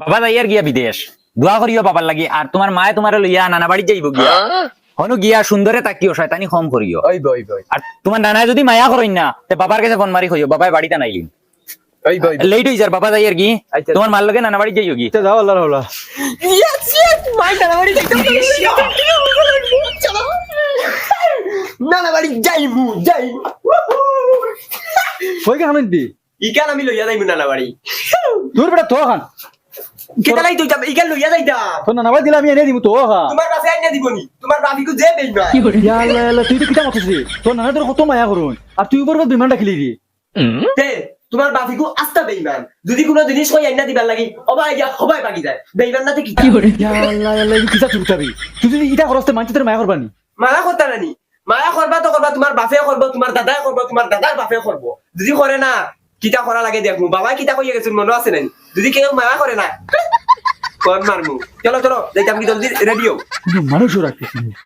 বাবা যাইয়ার গিয়া বিদেশ। দোয়া করিও বাবার লাগি আর তোমার মায়ে তোমার লইয়া নানা বাড়ি যাইব গিয়া। হনু গিয়া সুন্দরে তাকিও শয়তানি কম করিও ওই বই বই আর তোমার নানায় যদি মায়া করেন না তে বাবার কাছে ফোন মারি কইও বাবাই বাড়িতে নাইলি ওই বই লেট হই যার বাবা যাইয়ার কি আচ্ছা। তোমার মার লগে নানা বাড়ি যাইও কি যাও আল্লাহ হলা নানা বাড়ি যাইমু যাইমু। কই কেন দি ইকান আমি লইয়া যাইমু নানা বাড়ি তোর বেটা তো খান। কেতালাই তুই যাম ইকান লইয়া যাইতা। তোর নানাবাই দিলে আমি এনে দিমু তো খা তোমার বাপে আইনা দিবনি তোমার বাপিকু যে বেইমা ইয়াল্লা ইয়াল্লা তুই তো কিটা মাতিস তোর নানা তোর কত মায়া করুন আর তুই উপর বিমানটা খেলি দি তে তোমার বাপিকু আস্তা বেইমান যদি কোনো জিনিস কই আইনা দিবার লাগি অবাই ইয়া হবাই বাকি যায়। বেইমান নাতে কি ইয়াল্লা ইয়াল্লা এই কিটা তুই উঠাবি তুই যদি ইটা করতে মানছি তোর মায়া করবানি মায়া করতা নানি মায়া করবা তো করবা তোমার বাপে করব তোমার দাদাই করব তোমার দাদার বাপে করব যদি করে না কিতা করা লাগে দেখমু বাবা কিতা কইয়া গেছিল মনে আছে নাই? যদি কেউ মায়া করে না কোন মারমু চলো চলো যাইতাম আমি জলদি রেডিও মানুষও রাখতেছি